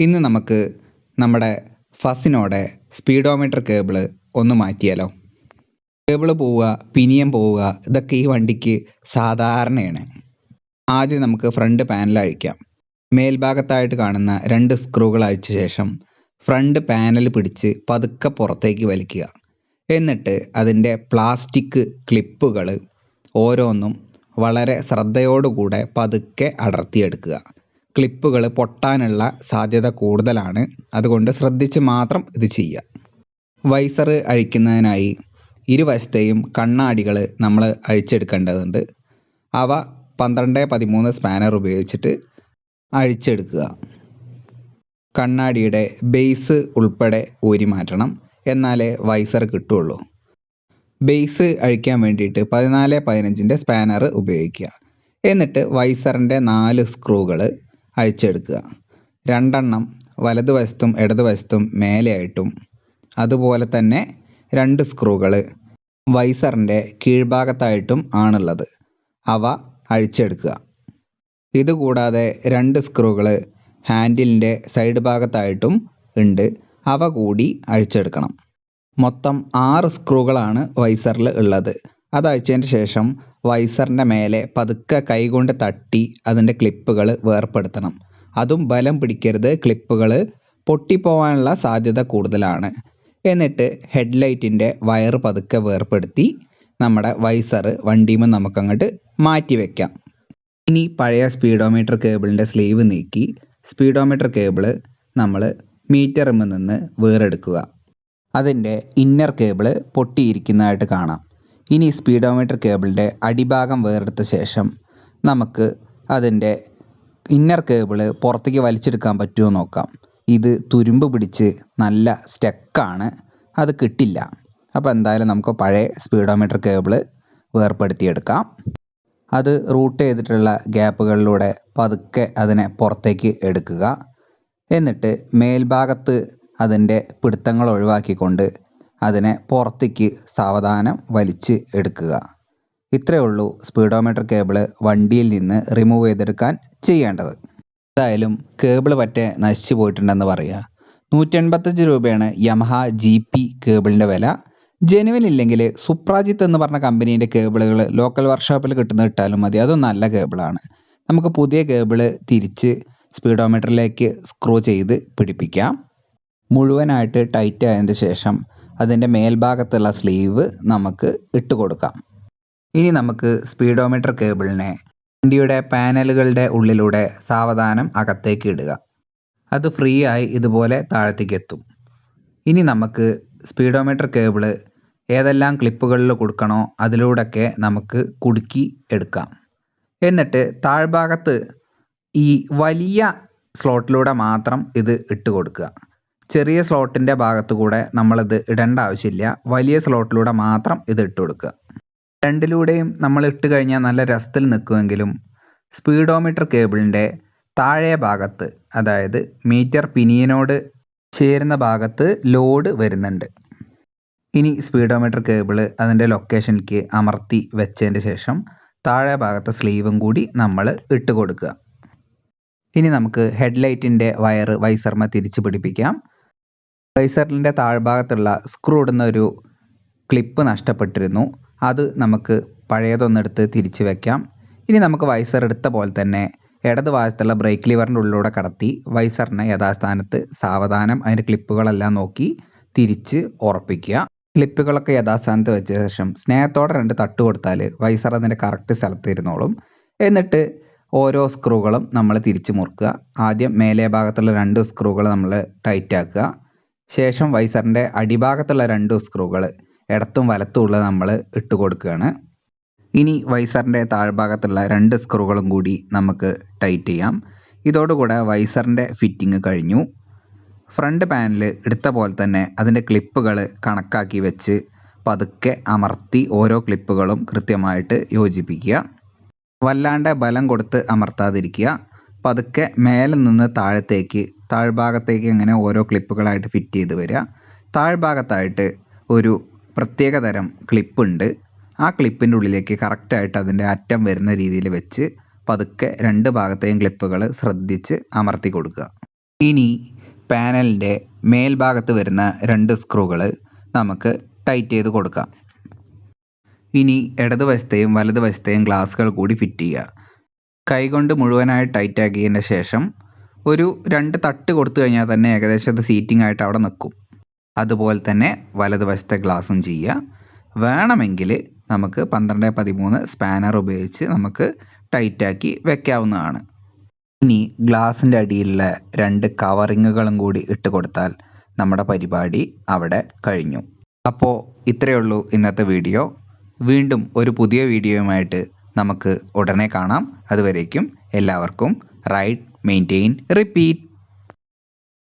ഇന്ന് നമുക്ക് നമ്മുടെ ഫസിനോടെ സ്പീഡോമീറ്റർ കേബിൾ ഒന്ന് മാറ്റിയാലോ? കേബിൾ പോവുക പിനിയം പോവുക ഇതൊക്കെ ഈ വണ്ടിക്ക് സാധാരണയാണ്. ആദ്യം നമുക്ക് ഫ്രണ്ട് പാനൽ അഴിക്കാം. മേൽഭാഗത്തായിട്ട് കാണുന്ന രണ്ട് സ്ക്രൂകൾ അഴിച്ച ശേഷം ഫ്രണ്ട് പാനൽ പിടിച്ച് പതുക്കെ പുറത്തേക്ക് വലിക്കുക. എന്നിട്ട് അതിന്റെ പ്ലാസ്റ്റിക് ക്ലിപ്പുകൾ ഓരോന്നും വളരെ ശ്രദ്ധയോടുകൂടെ പതുക്കെ അടർത്തിയെടുക്കുക. ക്ലിപ്പുകൾ പൊട്ടാനുള്ള സാധ്യത കൂടുതലാണ്. അതുകൊണ്ട് ശ്രദ്ധിച്ച് മാത്രം ഇത് ചെയ്യുക. വൈസർ അഴിക്കുന്നതിനായി ഇരുവശത്തെയും കണ്ണാടികൾ നമ്മൾ അഴിച്ചെടുക്കേണ്ടതുണ്ട്. അവ പന്ത്രണ്ട് പതിമൂന്ന് സ്പാനർ ഉപയോഗിച്ചിട്ട് അഴിച്ചെടുക്കുക. കണ്ണാടിയുടെ ബേസ് ഉൾപ്പെടെ ഊരി മാറ്റണം. എന്നാലേ വൈസർ കിട്ടുള്ളൂ. ബേസ് അഴിക്കാൻ വേണ്ടിയിട്ട് പതിനാല് പതിനഞ്ചിന്റെ സ്പാനർ ഉപയോഗിക്കുക. എന്നിട്ട് വൈസറിന്റെ നാല് സ്ക്രൂകൾ അഴിച്ചെടുക്കുക. രണ്ടെണ്ണം വലതുവശത്തും ഇടതുവശത്തും മേലെയായിട്ടും. അതുപോലെ തന്നെ രണ്ട് സ്ക്രൂകൾ വൈസറിന്റെ കീഴ്ഭാഗത്തായിട്ടും ആണുള്ളത്. അവ അഴിച്ചെടുക്കുക. ഇതുകൂടാതെ രണ്ട് സ്ക്രൂകൾ ഹാൻഡിലിന്റെ സൈഡ് ഭാഗത്തായിട്ടും ഉണ്ട്. അവ കൂടി അഴിച്ചെടുക്കണം. മൊത്തം ആറ് സ്ക്രൂകളാണ് വൈസറിൽ ഉള്ളത്. അത് ശേഷം വൈസറിന്റെ മേലെ പതുക്കെ കൈകൊണ്ട് തട്ടി അതിന്റെ ക്ലിപ്പുകൾ വേർപ്പെടുത്തണം. അതും ബലം പിടിക്കരുത് ക്ലിപ്പുകൾ പൊട്ടിപ്പോവാനുള്ള സാധ്യത കൂടുതലാണ്. എന്നിട്ട് ഹെഡ്ലൈറ്റിന്റെ വയർ പതുക്കെ വേർപ്പെടുത്തി നമ്മുടെ വൈസർ നിന്ന് നമുക്കങ്ങോട്ട് മാറ്റി വയ്ക്കാം ഇനി പഴയ സ്പീഡോമീറ്റർ കേബിളിന്റെ സ്ലീവ് നീക്കി സ്പീഡോമീറ്റർ കേബിൾ നമ്മൾ മീറ്ററിൽ നിന്ന് വേറെടുക്കുക. അതിന്റെ ഇന്നർ കേബിൾ പൊട്ടിയിരിക്കുന്നതായിട്ട് കാണാം. ഇനി സ്പീഡോമീറ്റർ കേബിളിന്റെ അടിഭാഗം വേറെടുത്ത ശേഷം നമുക്ക് അതിന്റെ ഇന്നർ കേബിൾ പുറത്തേക്ക് വലിച്ചെടുക്കാൻ പറ്റുമോ നോക്കാം. ഇത് തുരുമ്പ് പിടിച്ച് നല്ല സ്റ്റക്കാണ്. അത് കിട്ടില്ല. അപ്പോൾ എന്തായാലും നമുക്ക് പഴയ സ്പീഡോമീറ്റർ കേബിൾ വേർപ്പെടുത്തിയെടുക്കാം. അത് റൂട്ട് ചെയ്തിട്ടുള്ള ഗ്യാപ്പുകളിലൂടെ പതുക്കെ അതിനെ പുറത്തേക്ക് എടുക്കുക. എന്നിട്ട് മേൽഭാഗത്ത് അതിന്റെ പിടുത്തങ്ങൾ ഒഴിവാക്കിക്കൊണ്ട് അതിനെ പുറത്തേക്ക് സാവധാനം വലിച്ച് എടുക്കുക. ഇത്രയേ ഉള്ളൂ സ്പീഡോമീറ്റർ കേബിൾ വണ്ടിയിൽ നിന്ന് റിമൂവ് ചെയ്തെടുക്കാൻ ചെയ്യേണ്ടത്. എന്തായാലും കേബിൾ പറ്റെ നശിച്ചു പോയിട്ടുണ്ടെന്ന് പറയുക. നൂറ്റെൺപത്തഞ്ച് രൂപയാണ് യമഹ ജി പി കേബിളിന്റെ വില. ജെനുവിൻ ഇല്ലെങ്കിൽ സുപ്രാജിത്ത് എന്ന് പറഞ്ഞ കമ്പനീന്റെ കേബിളുകൾ ലോക്കൽ വർക്ക്ഷോപ്പിൽ കിട്ടുന്ന ഇട്ടാലും മതി. അതും നല്ല കേബിളാണ്. നമുക്ക് പുതിയ കേബിൾ തിരിച്ച് സ്പീഡോമീറ്ററിലേക്ക് സ്ക്രൂ ചെയ്ത് പിടിപ്പിക്കാം. മുഴുവനായിട്ട് ടൈറ്റ് ആയതിന്റെ ശേഷം അതിന്റെ മേൽഭാഗത്തുള്ള സ്ലീവ് നമുക്ക് ഇട്ട് കൊടുക്കാം. ഇനി നമുക്ക് സ്പീഡോമീറ്റർ കേബിളിനെ വണ്ടിയുടെ പാനലുകളുടെ ഉള്ളിലൂടെ സാവധാനം അകത്തേക്ക് ഇടുക. അത് ഫ്രീ ആയി ഇതുപോലെ താഴത്തേക്ക് എത്തും. ഇനി നമുക്ക് സ്പീഡോമീറ്റർ കേബിൾ ഏതെല്ലാം ക്ലിപ്പുകളിൽ കൊടുക്കണോ അതിലൂടെയൊക്കെ നമുക്ക് കുടുക്കി എടുക്കാം. എന്നിട്ട് താഴ്ഭാഗത്ത് ഈ വലിയ സ്ലോട്ടിലൂടെ മാത്രം ഇത് ഇട്ട് കൊടുക്കുക. ചെറിയ സ്ലോട്ടിന്റെ ഭാഗത്തു കൂടെ നമ്മളിത് ഇടേണ്ട ആവശ്യമില്ല. വലിയ സ്ലോട്ടിലൂടെ മാത്രം ഇത് ഇട്ട് കൊടുക്കുക. രണ്ടിലൂടെയും നമ്മൾ ഇട്ട് കഴിഞ്ഞാൽ നല്ല രസത്തിൽ നിൽക്കുമെങ്കിലും സ്പീഡോമീറ്റർ കേബിളിന്റെ താഴെ ഭാഗത്ത് അതായത് മീറ്റർ പിനിയനോട് ചേരുന്ന ഭാഗത്ത് ലോഡ് വരുന്നുണ്ട്. ഇനി സ്പീഡോമീറ്റർ കേബിൾ അതിന്റെ ലൊക്കേഷനിലേക്ക് അമർത്തി വെച്ചതിന് ശേഷം താഴെ ഭാഗത്തെ സ്ലീവും കൂടി നമ്മൾ ഇട്ട് കൊടുക്കുക. ഇനി നമുക്ക് ഹെഡ്ലൈറ്റിന്റെ വയർ വൈസർമ തിരിച്ച് പിടിപ്പിക്കാം. വൈസറിന്റെ താഴ്ഭാഗത്തുള്ള സ്ക്രൂ ഇടുന്ന ഒരു ക്ലിപ്പ് നഷ്ടപ്പെട്ടിരുന്നു. അത് നമുക്ക് പഴയതൊന്നെടുത്ത് തിരിച്ച് വെക്കാം. ഇനി നമുക്ക് വൈസർ എടുത്ത പോലെ തന്നെ ഇടത് ഭാഗത്തുള്ള ബ്രേക്ക് ലിവറിന്റെ ഉള്ളിലൂടെ കടത്തി വൈസറിനെ യഥാസ്ഥാനത്ത് സാവധാനം അതിന്റെ ക്ലിപ്പുകളെല്ലാം നോക്കി തിരിച്ച് ഉറപ്പിക്കുക. ക്ലിപ്പുകളൊക്കെ യഥാസ്ഥാനത്ത് വെച്ച ശേഷം സ്നേഹത്തോടെ രണ്ട് തട്ട് കൊടുത്താൽ വൈസർ അതിന്റെ കറക്റ്റ് സ്ഥലത്ത് ഇരുന്നോളും എന്നിട്ട് ഓരോ സ്ക്രൂകളും നമ്മൾ തിരിച്ച് മുറുക്കുക. ആദ്യം മേലെ ഭാഗത്തുള്ള രണ്ട് സ്ക്രൂകൾ നമ്മൾ ടൈറ്റ് ആക്കുക ശേഷം വൈസറിന്റെ അടിഭാഗത്തുള്ള രണ്ട് സ്ക്രൂകൾ ഇടത്തും വലത്തും ഉള്ളത് നമ്മൾ ഇട്ട് കൊടുക്കുകയാണ്. ഇനി വൈസറിന്റെ താഴ്ഭാഗത്തുള്ള രണ്ട് സ്ക്രൂകളും കൂടി നമുക്ക് ടൈറ്റ് ചെയ്യാം. ഇതോടുകൂടെ വൈസറിന്റെ ഫിറ്റിംഗ് കഴിഞ്ഞു. ഫ്രണ്ട് പാനൽ എടുത്ത പോലെ തന്നെ അതിന്റെ ക്ലിപ്പുകൾ കണക്കാക്കി വെച്ച് പതുക്കെ അമർത്തി ഓരോ ക്ലിപ്പുകളും കൃത്യമായിട്ട് യോജിപ്പിക്കുക. വല്ലാണ്ട് ബലം കൊടുത്ത് അമർത്താതിരിക്കുക. പതുക്കെ മേലെ നിന്ന് താഴത്തേക്ക് താഴ്ഭാഗത്തേക്ക് ഇങ്ങനെ ഓരോ ക്ലിപ്പുകളായിട്ട് ഫിറ്റ് ചെയ്ത് വരിക. താഴ്ഭാഗത്തായിട്ട് ഒരു പ്രത്യേക തരം ക്ലിപ്പുണ്ട്. ആ ക്ലിപ്പിന്റെ ഉള്ളിലേക്ക് കറക്റ്റായിട്ട് അതിന്റെ അറ്റം വരുന്ന രീതിയിൽ വെച്ച് പതുക്കെ രണ്ട് ഭാഗത്തെയും ക്ലിപ്പുകൾ ശ്രദ്ധിച്ച് അമർത്തി കൊടുക്കുക. ഇനി പാനലിന്റെ മേൽഭാഗത്ത് വരുന്ന രണ്ട് സ്ക്രൂകൾ നമുക്ക് ടൈറ്റ് ചെയ്ത് കൊടുക്കാം. ഇനി ഇടതുവശത്തെയും വലതുവശത്തെയും ഗ്ലാസ്സുകൾ കൂടി ഫിറ്റ് ചെയ്യുക. കൈകൊണ്ട് മുഴുവനായി ടൈറ്റാക്കിയതിന് ശേഷം ഒരു രണ്ട് തട്ട് കൊടുത്തു കഴിഞ്ഞാൽ തന്നെ ഏകദേശം അത് സീറ്റിംഗ് ആയിട്ട് അവിടെ നിൽക്കും. അതുപോലെ തന്നെ വലതുവശത്തെ ഗ്ലാസും ചെയ്യുക. വേണമെങ്കിൽ നമുക്ക് പന്ത്രണ്ട് പതിമൂന്ന് സ്പാനർ ഉപയോഗിച്ച് നമുക്ക് ടൈറ്റാക്കി വെക്കാവുന്നതാണ്. ഇനി ഗ്ലാസിന്റെ അടിയിലുള്ള രണ്ട് കവറിങ്ങുകളും കൂടി ഇട്ട് കൊടുത്താൽ നമ്മുടെ പരിപാടി അവിടെ കഴിഞ്ഞു. അപ്പോൾ ഇത്രയേ ഉള്ളൂ ഇന്നത്തെ വീഡിയോ. വീണ്ടും ഒരു പുതിയ വീഡിയോയുമായിട്ട് നമുക്ക് ഉടനെ കാണാം. അതുവരേക്കും എല്ലാവർക്കും റൈഡ് maintain, repeat,